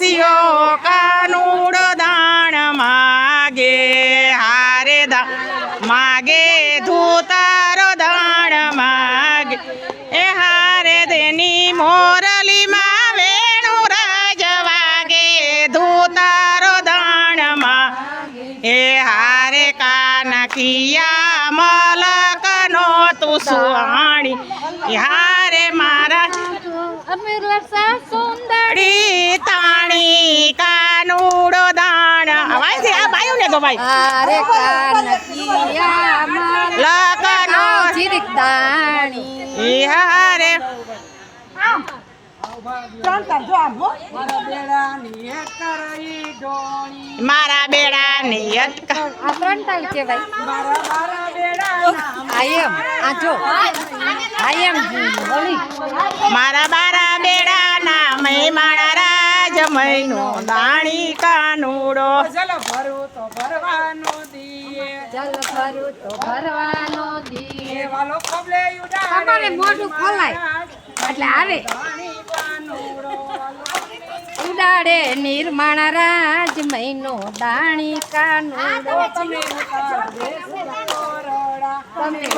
દાસીઓ કાનુડ દાણ માગે હારે દા માગે ધૂતારો દાણ માગે. એ હારે દેની મોરલીમાં વેણુ રાજ વાગે ધૂતારો દાણમાં એ હારે કાનકિયા મલકનો તું સુવાણી હારે મારા સુંદર. તો ભાઈ. અરે કાનકિયા મારા લકનો જીરીક દાણી ઈ હારે મારા બેડા ની અટક આ ત્રણ તાલ છે ભાઈ. આઈ આ જો. આઈ મારા બારા બેડા ના મારા રાજ મહિનો દાણી કાનુડો જલ ભરું તો ભરવાનો દીએ. જલ ભરું તો ભરવાનો દીએ. વાલો ખબલે ઉડાડે તમારે મોઢું ખોલાય. એટલે આવે. ઉડાડે નિર્માણ રાજ મહિનો દાણી કાનુડો. તમે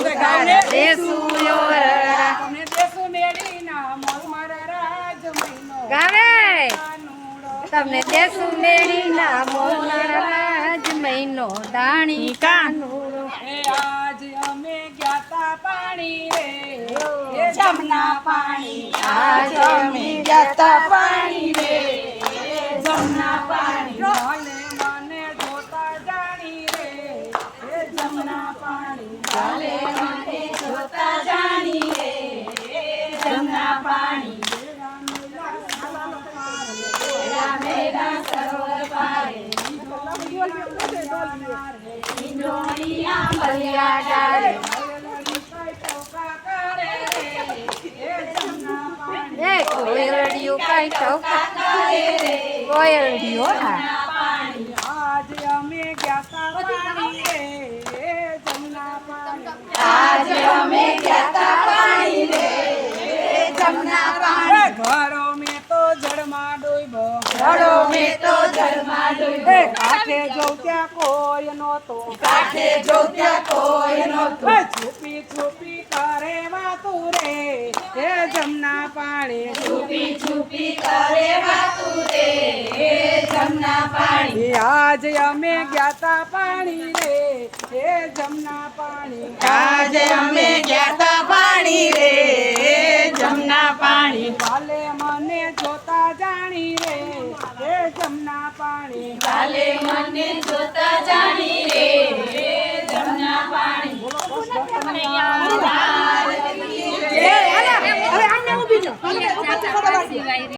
રડા. દેશો મેળીના મોર મારા રાજ મહિનો. ગાવે. તમને દેશું મેળીના મોલણ રાજ મહિનો દાણી કાનુડો. એ આજ અમે ગ્યાતા પાણી રે. એ જમના પાણી. આજ અમે ગ્યાતા પાણી રે. એ જમના પાણી ભલે મને જોતા જાણી રે એ જમના પાણી ભલે મને જોતા જાણી રે એ જમના પાણી બલિયા ડાળે. એ કોયલડીઓ કઈ હા આજે અમે ગ્યાતા પાણી રે જમના પાણી આજે અમે ગયા પાણી રે જમના પાણી ઘરો મે તો જળમાં ડૂબ્યો ઘરો મે તો કાંઠે જોઉં ત્યાં કોઈ નહોતો. કાઠે જોત્યા કોઈ નતો છુપી છુપી કરે વાતું રે. એ જમના પાણી. છુપી છુપી કરે વાતું રે. એ જમના પાણી. આજ અમે જ્ઞાતા પાણી રે. હે જમના પાણી. આજે અમે ગયા તા પાણી રે જમના પાણી કાલે મને જોતા જાણી રે એ જમના પાણી. કાલે મને જોતા જાણી રે જમના પાણી.